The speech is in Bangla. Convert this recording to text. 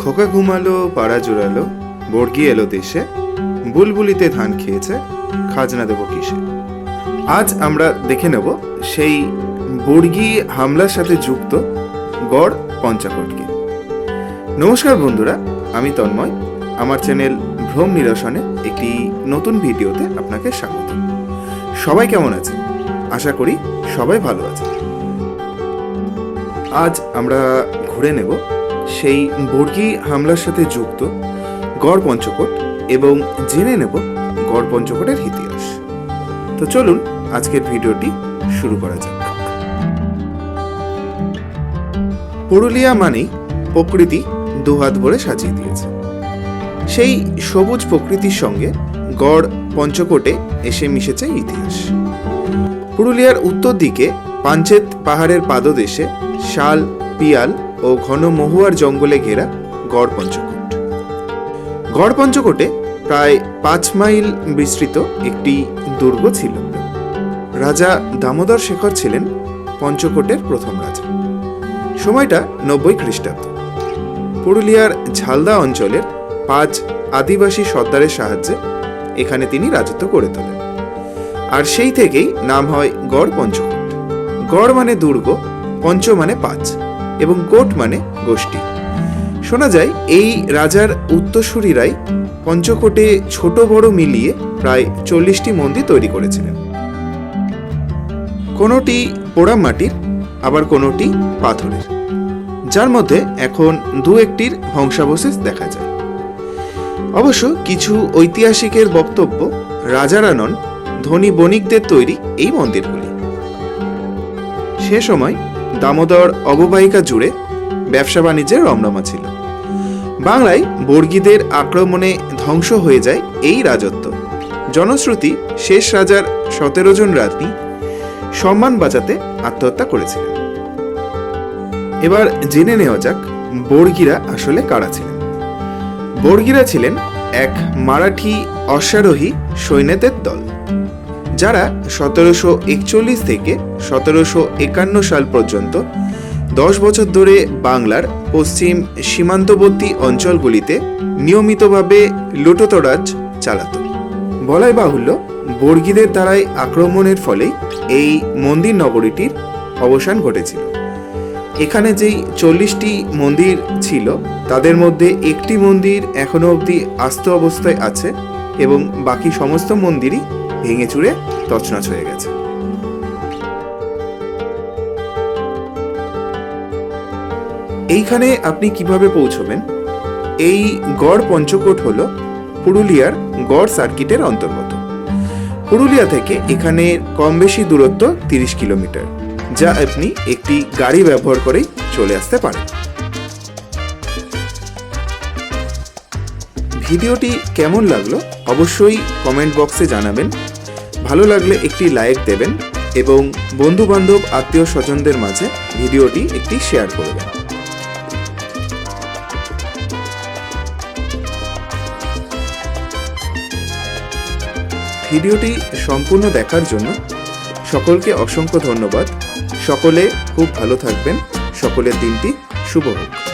খোকা ঘুমালো, পাড়া জোড়ালো, বর্গি এলো দেশে, বুলবুলিতে ধান খেয়েছে, খাজনা দেবো কিসে। আজ আমরা দেখে নেব সেই বর্গি হামলার সাথে যুক্ত গড় পঞ্চাকটকে। নমস্কার বন্ধুরা, আমি তন্ময়। আমার চ্যানেল ভ্রম নিরসনে একটি নতুন ভিডিওতে আপনাকে স্বাগত। সবাই কেমন আছে আশা করি সবাই ভালো আছে আজ আমরা ঘুরে নেব সেই বর্গি হামলার সাথে যুক্ত গড় পঞ্চকোট এবং জেনে নেব গড় পঞ্চকোটের ইতিহাস। তো চলুন আজকের ভিডিওটি শুরু করা যাক। পুরুলিয়া মানেই প্রকৃতি দুহাত ভরে সাজিয়ে দিয়েছে। সেই সবুজ প্রকৃতির সঙ্গে গড় পঞ্চকোটে এসে মিশেছে ইতিহাস। পুরুলিয়ার উত্তর দিকে পাঞ্চেত পাহাড়ের পাদদেশে শাল, পিয়াল ও ঘন মহুয়ার জঙ্গলে ঘেরা গড় পঞ্চকোট। গড় পঞ্চকোটে প্রায় পাঁচ মাইল বিস্তৃত একটি দুর্গ ছিল। রাজা দামোদর শেখর ছিলেন পঞ্চকোটের প্রথম রাজা। সময়টা নব্বই খ্রিস্টাব্দ। পুরুলিয়ার ঝালদা অঞ্চলের পাঁচ আদিবাসী সর্দারের সাহায্যে এখানে তিনি রাজত্ব করে তোলেন। আর সেই থেকেই নাম হয় গড় পঞ্চকোট। গড় মানে দুর্গ, পঞ্চ মানে পাঁচ। এবং কোট মানে গোষ্ঠী। শোনা যায়, এই রাজার উত্তরসূরিরাই পঞ্চকোটে ছোট বড় মিলিয়ে প্রায় চল্লিশটি মন্দির তৈরি করেছিলেন। কোনোটি পোড়া মাটির, আবার কোনোটি পাথরের, যার মধ্যে এখন দু একটির ধ্বংসাবশেষ দেখা যায়। অবশ্য কিছু ঐতিহাসিকের বক্তব্য রাজারা নন ধনী বণিকদের তৈরি এই মন্দিরগুলি। সে সময় দামোদর অববাহিকা জুড়ে ব্যবসা বাণিজ্যের রমরমা ছিল। বাংলায় বর্গীদের আক্রমণে ধ্বংস হয়ে যায় এই রাজত্ব। জনশ্রুতি শেষ রাজার সতেরো জন রানী সম্মান বাঁচাতে আত্মহত্যা করেছিলেন। এবার জেনে নেওয়া যাক বর্গীরা আসলে কারা ছিলেন। বর্গীরা ছিলেন এক মারাঠি অশ্বারোহী সৈন্যদের দল। যারা সতেরোশো একচল্লিশ থেকে সতেরোশো একান্ন সাল পর্যন্ত দশ বছর ধরে বাংলার পশ্চিম সীমান্তবর্তী অঞ্চলগুলিতে নিয়মিতভাবে লুটোতরাজ চালাত। বলাই বাহুল্য, বর্গীদের দ্বারাই আক্রমণের ফলে এই মন্দির নগরীটির অবসান ঘটেছিল। এখানে যেই চল্লিশটি মন্দির ছিল, তাদের মধ্যে একটি মন্দির এখনও অবধি আস্ত অবস্থায় আছে এবং বাকি সমস্ত মন্দিরই ভেঙে চুরে তছনছ হয়ে গেছে। এইখানে আপনি কীভাবে পৌঁছবেন? এই গড় পঞ্চকোট হল পুরুলিয়ার গড় সার্কিটের অন্তর্গত। পুরুলিয়া থেকে এখানে কম বেশি দূরত্ব তিরিশ কিলোমিটার, যা আপনি একটি গাড়ি ব্যবহার করেই চলে আসতে পারেন। ভিডিওটি কেমন লাগল অবশ্যই কমেন্ট বক্সে জানাবেন। ভালো লাগলে একটি লাইক দেবেন এবং বন্ধু বান্ধব আত্মীয় স্বজনদের মাঝে ভিডিওটি একটি শেয়ার করবেন। ভিডিওটি সম্পূর্ণ দেখার জন্য সকলকে অসংখ্য ধন্যবাদ। সকলে খুব ভালো থাকবেন। সকলের দিনটি শুভ হোক।